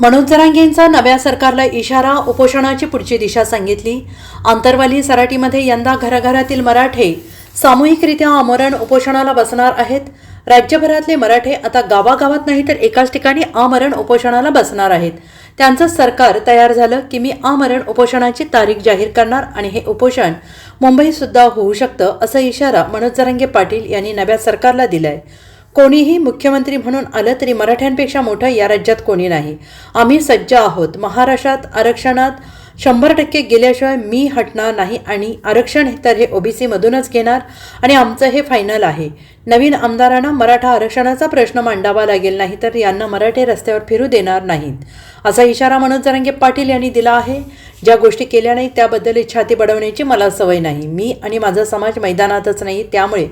मनोज जरांगेंचा नव्या सरकारला इशारा उपोषणाची पुढची दिशा सांगितली. आंतरवाली सराटीमध्ये यंदा घराघरातील मराठे सामूहिकरित्या आमरण उपोषणाला बसणार आहेत. राज्यभरातले मराठे आता गावागावात नाही तर एकाच ठिकाणी आमरण उपोषणाला बसणार आहेत. त्यांचं सरकार तयार झालं की मी आमरण उपोषणाची तारीख जाहीर करणार आणि हे उपोषण मुंबईसुद्धा होऊ शकतं असा इशारा मनोज जरांगे पाटील यांनी नव्या सरकारला दिलाय. कोणीही मुख्यमंत्री म्हणून आलं तरी मराठ्यांपेक्षा मोठं या राज्यात कोणी नाही. आम्ही सज्ज आहोत. महाराष्ट्रात आरक्षणात शंभर टक्के गेल्याशिवाय मी हटणार नाही आणि आरक्षण तर हे ओबीसीमधूनच घेणार आणि आमचं हे फायनल आहे. नवीन आमदारांना मराठा आरक्षणाचा प्रश्न मांडावा लागेल नाही तर यांना मराठे रस्त्यावर फिरू देणार नाहीत. असा इशारा मनोज जरांगे पाटील यांनी दिला आहे. ज्या गोष्टी केल्या नाही त्याबद्दल छाती बडवण्याची मला सवय नाही. मी आणि माझा समाज मैदानातच नाही. त्यामुळे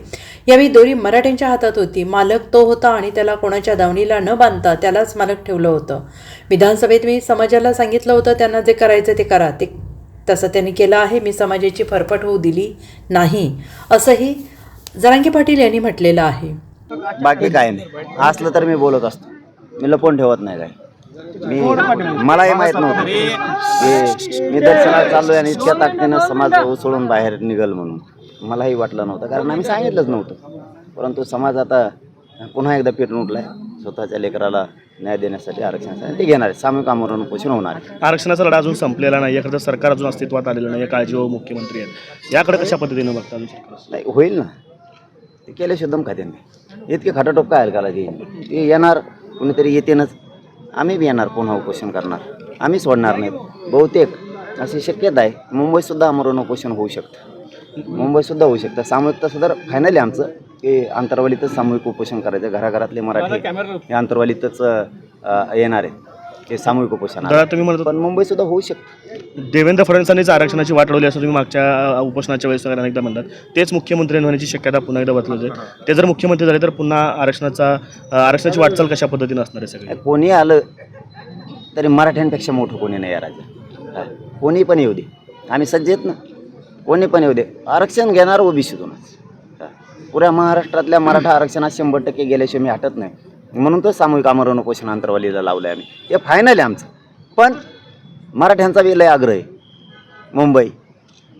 यावेळी दोरी मराठ्यांच्या हातात होती. मालक तो होता आणि त्याला कोणाच्या दावणीला न बांधता त्यालाच मालक ठेवलं होतं. विधानसभेत मी समाजाला सांगितलं होतं त्यांना जे करायचं ते करा. ते तसं त्यांनी केलं आहे. मी समाजाची फरफट होऊ दिली नाही असंही जरांगी पाटील यांनी म्हटलेलं आहे. बाकी काय नाही. असलं तर मी बोलत असतो. मी लपवून ठेवत नाही काय मी मलाही माहीत नव्हतं. की मी दर्शनाला चाललोय आणि इतक्या ताकदीनं समाज उसळून बाहेर निघल म्हणून. मलाही वाटलं नव्हतं कारण आम्ही सांगितलंच नव्हतं. परंतु समाज आता पुन्हा एकदा पेटून उठलाय. स्वतःच्या लेकराला न्याय देण्यासाठी आरक्षणासाठी ते घेणार आहे सामूहिक आमरण उपोषण होणार आहे. आरक्षणाचा लढा अजून संपलेला नाही याकडे सरकार अजून अस्तित्वात आलेलं नाही काळजी व मुख्यमंत्री आहेत. याकडे कशा पद्धतीने बघता? नाही होईल ना. ते केले शुद्धम खात्याने इतके खटाटोप काय हलकाला ते ते येणार कुणीतरी येतेनच. आम्ही बी येणार पुन्हा उपोषण करणार. आम्ही सोडणार नाहीत. बहुतेक अशी शक्यता आहे. मुंबईतसुद्धा आमरण उपोषण होऊ शकतं. मुंबईतसुद्धा होऊ शकतं. सामूहिक तसं तर फायनल आमचं की आंतरवालीतच सामूहिक उपोषण करायचं. घराघरातले मराठी हे आंतरवालीतच अं, येणार आहेत ते सामूहिक उपोषण दादा तुम्ही म्हणत पण मुंबईतसुद्धा होऊ शकतं. होता, देवेंद्र फडणवीसांनीच आरक्षणाची वाट लावली असं तुम्ही मागच्या अ, उपोषणाच्या वेळेस सगळ्यांना एकदा म्हणतात. तेच मुख्यमंत्री होण्याची शक्यता पुन्हा एकदा बदलत ते जर मुख्यमंत्री झाले तर पुन्हा आरक्षणाचा अ, आरक्षणाची वाटचाल कशा पद्धतीने असणार आहे सगळे? कोणी आलं तरी मराठ्यांपेक्षा मोठं कोणी नाही या राज्यात. हा. कोणी पण येऊ दे. आम्ही सज्ज आहेत ना. कोणी पण येऊ दे. आरक्षण घेणार ओबीसीतूनच हा. पुऱ्या महाराष्ट्रातल्या मराठा आरक्षणात शंभर टक्के गेल्याशिवाय मी हटत नाही. म्हणून तर सामूहिक आमरण उपोषण अंतरवालीला लावलं आहे आम्ही. हे फायनल आहे आमचं. पण मराठ्यांचा बी लय आग्रह आहे. मुंबई.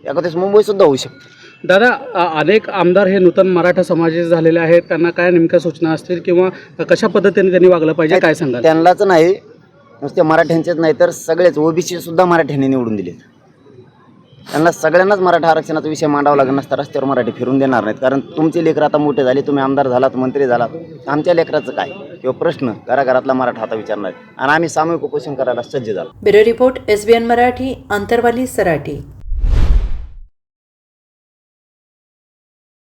एखाद्याच मुंबईसुद्धा होऊ शकते. दादा अ- अनेक आमदार हे नूतन मराठा समाजाचे झालेले आहेत. त्यांना काय नेमक्या सूचना असतील किंवा कशा पद्धतीने त्यांनी वागलं पाहिजे काय सांगाल? त्यांनाच नाही. नुसते मराठ्यांचेच नाही तर सगळेच ओबीसी सुद्धा मराठ्यांनी निवडून दिलेत. त्यांना सगळ्यांनाच मराठा आरक्षणाचा विषय मांडावा लागला नसता रस्त्यावर मराठी फिरून देणार नाहीत. कारण तुमचे लेकर आता मोठे झाले तुम्ही आमदार झालात मंत्री झालात. आमच्या लेकराचं काय? किंवा प्रश्न घराघरातला मराठा आता विचारणार आणि आम्ही सामूहिक उपोषण करायला सज्ज झालो. Bureau report S B N Marathi Antarwali Sarathi.